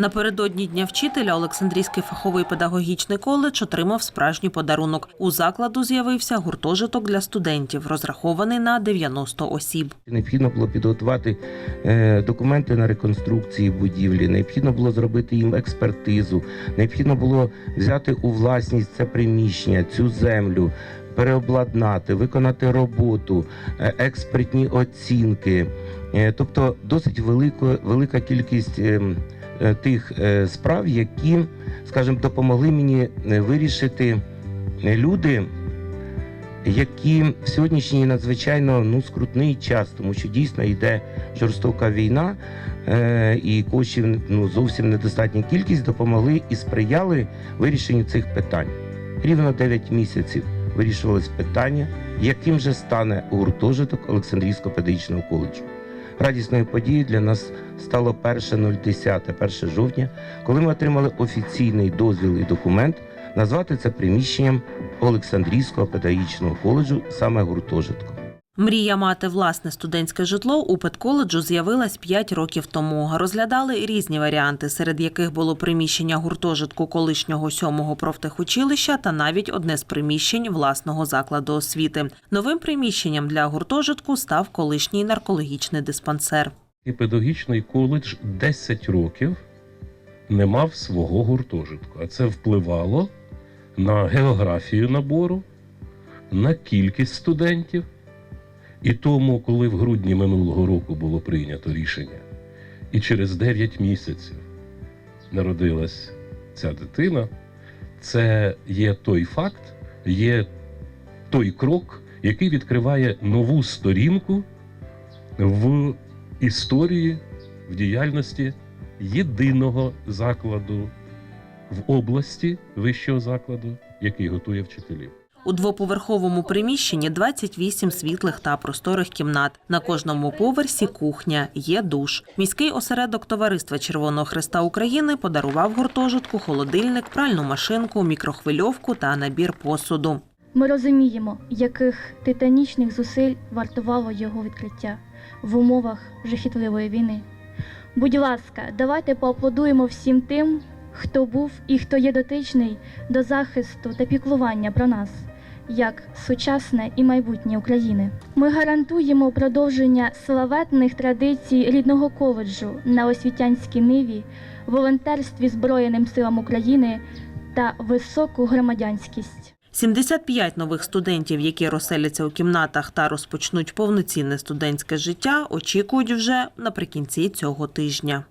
Напередодні дня вчителя Олександрійський фаховий педагогічний коледж отримав справжній подарунок. У закладу з'явився гуртожиток для студентів, розрахований на 90 осіб. Необхідно було підготувати е, документи на реконструкції будівлі, необхідно було зробити їм експертизу, необхідно було взяти у власність це приміщення, цю землю, переобладнати, виконати роботу, е, експертні оцінки. Е, Тобто досить велика, велика кількість ем, тих е, справ, які, скажімо, допомогли мені е, вирішити е, люди, які в сьогоднішній надзвичайно ну, скрутний час, тому що дійсно йде жорстока війна, е, і коштів ну, зовсім недостатня кількість допомогли і сприяли вирішенню цих питань. Рівно 9 місяців вирішувалось питання, яким же стане гуртожиток Олександрійського педагогічного коледжу. Радісною подією для нас стало 1.010, 1 жовтня, коли ми отримали офіційний дозвіл і документ назвати це приміщенням Олександрійського педагогічного коледжу саме гуртожитком. Мрія мати власне студентське житло у педколеджу з'явилась 5 років тому. Розглядали різні варіанти, серед яких було приміщення гуртожитку колишнього сьомого профтехучилища та навіть одне з приміщень власного закладу освіти. Новим приміщенням для гуртожитку став колишній наркологічний диспансер. І педагогічний коледж 10 років не мав свого гуртожитку, а це впливало на географію набору, на кількість студентів. І тому, коли в грудні минулого року було прийнято рішення, і через 9 місяців народилась ця дитина, це є той факт, є той крок, який відкриває нову сторінку в історії, в діяльності єдиного закладу в області вищого закладу, який готує вчителів. У двоповерховому приміщенні 28 світлих та просторих кімнат. На кожному поверсі кухня, є душ. Міський осередок Товариства Червоного Христа України подарував гуртожитку холодильник, пральну машинку, мікрохвильовку та набір посуду. Ми розуміємо, яких титанічних зусиль вартувало його відкриття в умовах жахітливої війни. Будь ласка, давайте поаплодуємо всім тим, хто був і хто є дотичний до захисту та піклування про нас, як сучасне і майбутнє України. Ми гарантуємо продовження славетних традицій рідного коледжу на освітянській ниві, волонтерстві Збройним силам України та високу громадянськість. 75 нових студентів, які розселяться у кімнатах та розпочнуть повноцінне студентське життя, очікують вже наприкінці цього тижня.